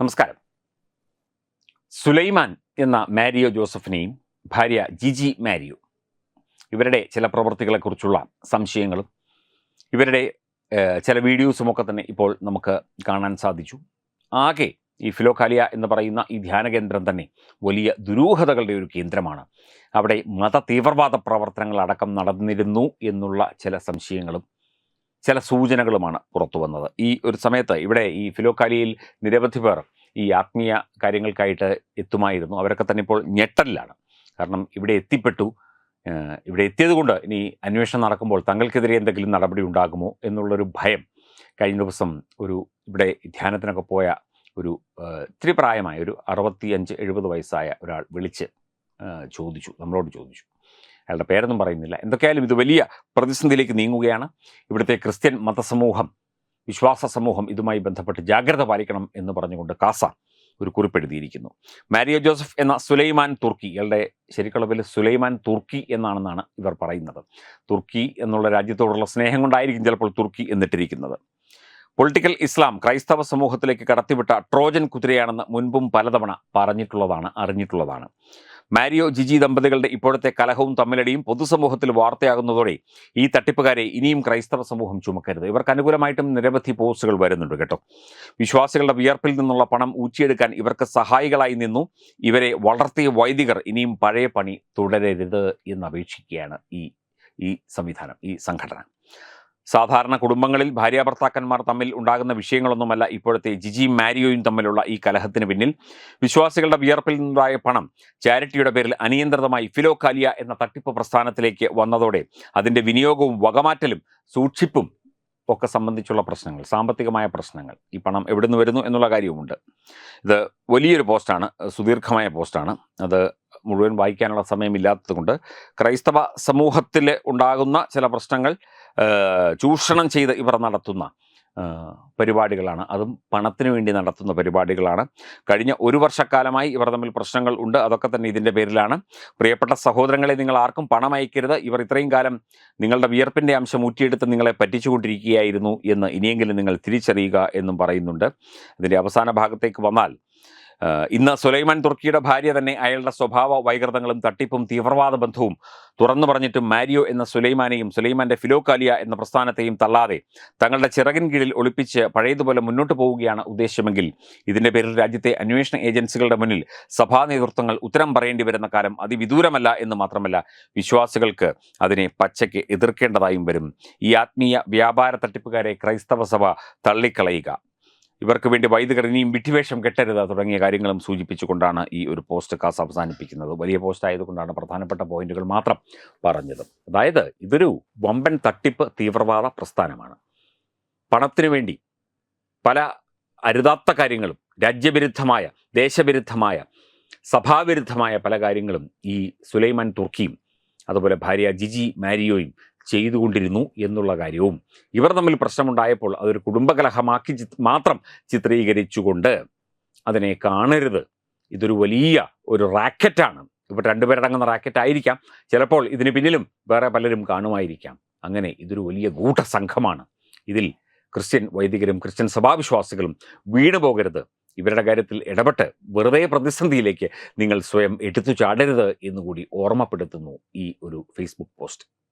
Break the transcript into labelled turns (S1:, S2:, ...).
S1: നമസ്കാരം. സുലൈമാൻ എന്ന മാരിയോ ജോസഫിനെയും ഭാര്യ ജിജി മാരിയോ. ഇവരുടെ ചില പ്രവൃത്തികളെക്കുറിച്ചുള്ള സംശയങ്ങളും ഇവരുടെ ചില വീഡിയോസുമൊക്കെ തന്നെ ഇപ്പോൾ നമുക്ക് കാണാൻ സാധിച്ചു. ആകെ ഈ ഫിലോഖാലിയ എന്ന് പറയുന്ന ഈ ധ്യാന കേന്ദ്രം തന്നെ വലിയ ദുരൂഹതകളുടെ ഒരു കേന്ദ്രമാണ്. അവിടെ മത തീവ്രവാദ പ്രവർത്തനങ്ങൾ അടക്കം നടന്നിരുന്നു എന്നുള്ള ചില സംശയങ്ങളും ചില സൂചനകളുമാണ് പുറത്തു വന്നത്. ഈ ഒരു സമയത്ത് ഇവിടെ ഈ ഫിലോക്കാലിയിൽ നിരവധി പേർ ഈ ആത്മീയ കാര്യങ്ങൾക്കായിട്ട് എത്തുമായിരുന്നു. അവരൊക്കെ തന്നെ ഇപ്പോൾ ഞെട്ടലിലാണ്. കാരണം ഇവിടെ എത്തിപ്പെട്ടു. ഇവിടെ എത്തിയതുകൊണ്ട് ഇനി അന്വേഷണം നടക്കുമ്പോൾ തങ്ങൾക്കെതിരെ എന്തെങ്കിലും നടപടി ഉണ്ടാകുമോ എന്നുള്ളൊരു ഭയം കഴിഞ്ഞ ദിവസം ഒരു ഇവിടെ ധ്യാനത്തിനൊക്കെ പോയ ഒരു ഇത്തിരി പ്രായമായ ഒരു അറുപത്തി അഞ്ച് എഴുപത് വയസ്സായ ഒരാൾ വിളിച്ച് ചോദിച്ചു. നമ്മളോട് ചോദിച്ചു. അയാളുടെ പേരൊന്നും പറയുന്നില്ല. എന്തൊക്കെയായാലും ഇത് വലിയ പ്രതിസന്ധിയിലേക്ക് നീങ്ങുകയാണ്. ഇവിടുത്തെ ക്രിസ്ത്യൻ മതസമൂഹം വിശ്വാസ സമൂഹം ഇതുമായി ബന്ധപ്പെട്ട് ജാഗ്രത പാലിക്കണം എന്ന് പറഞ്ഞുകൊണ്ട് കാസ ഒരു കുറിപ്പെഴുതിയിരിക്കുന്നു മാരിയോ ജോസഫ് എന്ന സുലൈമാൻ തുർക്കി ഇയാളുടെ ശരിക്കളവിൽ സുലൈമാൻ തുർക്കി എന്നാണെന്നാണ് ഇവർ പറയുന്നത്. തുർക്കി എന്നുള്ള രാജ്യത്തോടുള്ള സ്നേഹം കൊണ്ടായിരിക്കും ചിലപ്പോൾ തുർക്കി എന്നിട്ടിരിക്കുന്നത്. പൊളിറ്റിക്കൽ ഇസ്ലാം ക്രൈസ്തവ സമൂഹത്തിലേക്ക് കടത്തിവിട്ട ട്രോജൻ കുതിരയാണെന്ന് മുൻപും പലതവണ പറഞ്ഞിട്ടുള്ളതാണ് അറിഞ്ഞിട്ടുള്ളതാണ്. മാരിയോ ജിജി ദമ്പതികളുടെ ഇപ്പോഴത്തെ കലഹവും തമ്മിലടിയും പൊതുസമൂഹത്തിൽ വാർത്തയാകുന്നതോടെ ഈ തട്ടിപ്പുകാരെ ഇനിയും ക്രൈസ്തവ സമൂഹം ചുമക്കരുത്. ഇവർക്ക് അനുകൂലമായിട്ടും നിരവധി പോസ്റ്റുകൾ വരുന്നുണ്ട് കേട്ടോ. വിശ്വാസികളുടെ വിയർപ്പിൽ നിന്നുള്ള പണം ഊറ്റിയെടുക്കാൻ ഇവർക്ക് സഹായികളായി നിന്നു. ഇവരെ വളർത്തിയ വൈദികർ ഇനിയും പഴയ പണി തുടരരുത് എന്ന് അപേക്ഷിക്കുകയാണ് ഈ ഈ സംവിധാനം ഈ സംഘടന. സാധാരണ കുടുംബങ്ങളിൽ ഭാര്യാഭർത്താക്കന്മാർ തമ്മിൽ ഉണ്ടാകുന്ന വിഷയങ്ങളൊന്നുമല്ല ഇപ്പോഴത്തെ ജിജിയും മാരിയോയും തമ്മിലുള്ള ഈ കലഹത്തിന് പിന്നിൽ. വിശ്വാസികളുടെ വിയർപ്പിൽ നിന്നുണ്ടായ പണം ചാരിറ്റിയുടെ പേരിൽ അനിയന്ത്രിതമായി ഫിലോകാലിയ എന്ന തട്ടിപ്പ് പ്രസ്ഥാനത്തിലേക്ക് വന്നതോടെ അതിന്റെ വിനിയോഗവും വകമാറ്റലും സൂക്ഷിപ്പും ഒക്കെ സംബന്ധിച്ചുള്ള പ്രശ്നങ്ങൾ സാമ്പത്തികമായ പ്രശ്നങ്ങൾ ഈ പണം എവിടെ നിന്ന് വരുന്നു എന്നുള്ള കാര്യവുമുണ്ട്. ഇത് വലിയൊരു പോസ്റ്റാണ് സുദീർഘമായ പോസ്റ്റാണ്. അത് മുഴുവൻ വായിക്കാനുള്ള സമയമില്ലാത്തത് കൊണ്ട് ക്രൈസ്തവ സമൂഹത്തിൽ ഉണ്ടാകുന്ന ചില പ്രശ്നങ്ങൾ ചൂഷണം ചെയ്ത് ഇവർ നടത്തുന്ന പരിപാടികളാണ്. അതും പണത്തിന് വേണ്ടി നടത്തുന്ന പരിപാടികളാണ്. കഴിഞ്ഞ ഒരു വർഷക്കാലമായി ഇവർ തമ്മിൽ പ്രശ്നങ്ങൾ ഉണ്ട്. അതൊക്കെ തന്നെ ഇതിന്റെ പേരിലാണ്. പ്രിയപ്പെട്ട സഹോദരങ്ങളെ നിങ്ങൾ ആർക്കും പണം അയക്കരുത്. ഇവർ ഇത്രയും കാലം നിങ്ങളുടെ വിയർപ്പിന്റെ അംശം ഊറ്റിയെടുത്ത് നിങ്ങളെ പറ്റിച്ചുകൊണ്ടിരിക്കുകയായിരുന്നു എന്ന് ഇനിയെങ്കിലും നിങ്ങൾ തിരിച്ചറിയുക എന്നും പറയുന്നുണ്ട്. ഇതിന്റെ അവസാന ഭാഗത്തേക്ക് വന്നാൽ ഇന്ന് സുലൈമാൻ തുർക്കിയുടെ ഭാര്യ തന്നെ അയാളുടെ സ്വഭാവ വൈകൃതങ്ങളും തട്ടിപ്പും തീവ്രവാദ ബന്ധവും തുറന്നു പറഞ്ഞിട്ടും മാരിയോ എന്ന സുലൈമാനെയും സുലൈമാന്റെ ഫിലോക്കാലിയ എന്ന പ്രസ്ഥാനത്തെയും തള്ളാതെ തങ്ങളുടെ ചിറകിൻ കീഴിൽ ഒളിപ്പിച്ച് പഴയതുപോലെ മുന്നോട്ട് പോവുകയാണ് ഉദ്ദേശമെങ്കിൽ. ഇതിന്റെ പേരിൽ രാജ്യത്തെ അന്വേഷണ ഏജൻസികളുടെ മുന്നിൽ സഭാ നേതൃത്വങ്ങൾ ഉത്തരം പറയേണ്ടി വരുന്ന കാലം അതിവിദൂരമല്ല എന്ന് മാത്രമല്ല വിശ്വാസികൾക്ക് അതിനെ പച്ചയ്ക്ക് എതിർക്കേണ്ടതായും വരും. ഈ ആത്മീയ വ്യാപാര തട്ടിപ്പുകാരെ ക്രൈസ്തവ സഭ തള്ളിക്കളയുക. ഇവർക്ക് വേണ്ടി വൈദികർ ഇനിയും വിട്ടിവേഷം കെട്ടരുത് തുടങ്ങിയ കാര്യങ്ങളും സൂചിപ്പിച്ചുകൊണ്ടാണ് ഈ ഒരു പോസ്റ്റ് കാസ് അവസാനിപ്പിക്കുന്നത്. വലിയ പോസ്റ്റ് ആയതുകൊണ്ടാണ് പ്രധാനപ്പെട്ട പോയിന്റുകൾ മാത്രം പറഞ്ഞത്. അതായത് ഇതൊരു വമ്പൻ തട്ടിപ്പ് തീവ്രവാദ പ്രസ്ഥാനമാണ്. പണത്തിനു വേണ്ടി പല അരുതാത്ത കാര്യങ്ങളും രാജ്യവിരുദ്ധമായ ദേശവിരുദ്ധമായ സഭാവിരുദ്ധമായ പല കാര്യങ്ങളും ഈ സുലൈമാൻ തുർക്കിയും അതുപോലെ ഭാര്യ ജിജി മാരിയോയും ചെയ്തുകൊണ്ടിരുന്നു എന്നുള്ള കാര്യവും. ഇവർ തമ്മിൽ പ്രശ്നമുണ്ടായപ്പോൾ അതൊരു കുടുംബകലഹമാക്കി മാത്രം ചിത്രീകരിച്ചുകൊണ്ട് അതിനെ കാണരുത്. ഇതൊരു വലിയ ഒരു റാക്കറ്റാണ്. ഇപ്പോൾ രണ്ടുപേരടങ്ങുന്ന റാക്കറ്റ് ആയിരിക്കാം ചിലപ്പോൾ ഇതിന് പിന്നിലും വേറെ പലരും കാണുമായിരിക്കാം. അങ്ങനെ ഇതൊരു വലിയ ഗൂഢസംഘമാണ്. ഇതിൽ ക്രിസ്ത്യൻ വൈദികരും ക്രിസ്ത്യൻ സഭാവിശ്വാസികളും വീണു പോകരുത്. ഇവരുടെ കാര്യത്തിൽ ഇടപെട്ട് വെറുതെ പ്രതിസന്ധിയിലേക്ക് നിങ്ങൾ സ്വയം എടുത്തു ചാടരുത് എന്നുകൂടി ഓർമ്മപ്പെടുത്തുന്നു ഈ ഒരു ഫേസ്ബുക്ക് പോസ്റ്റ്.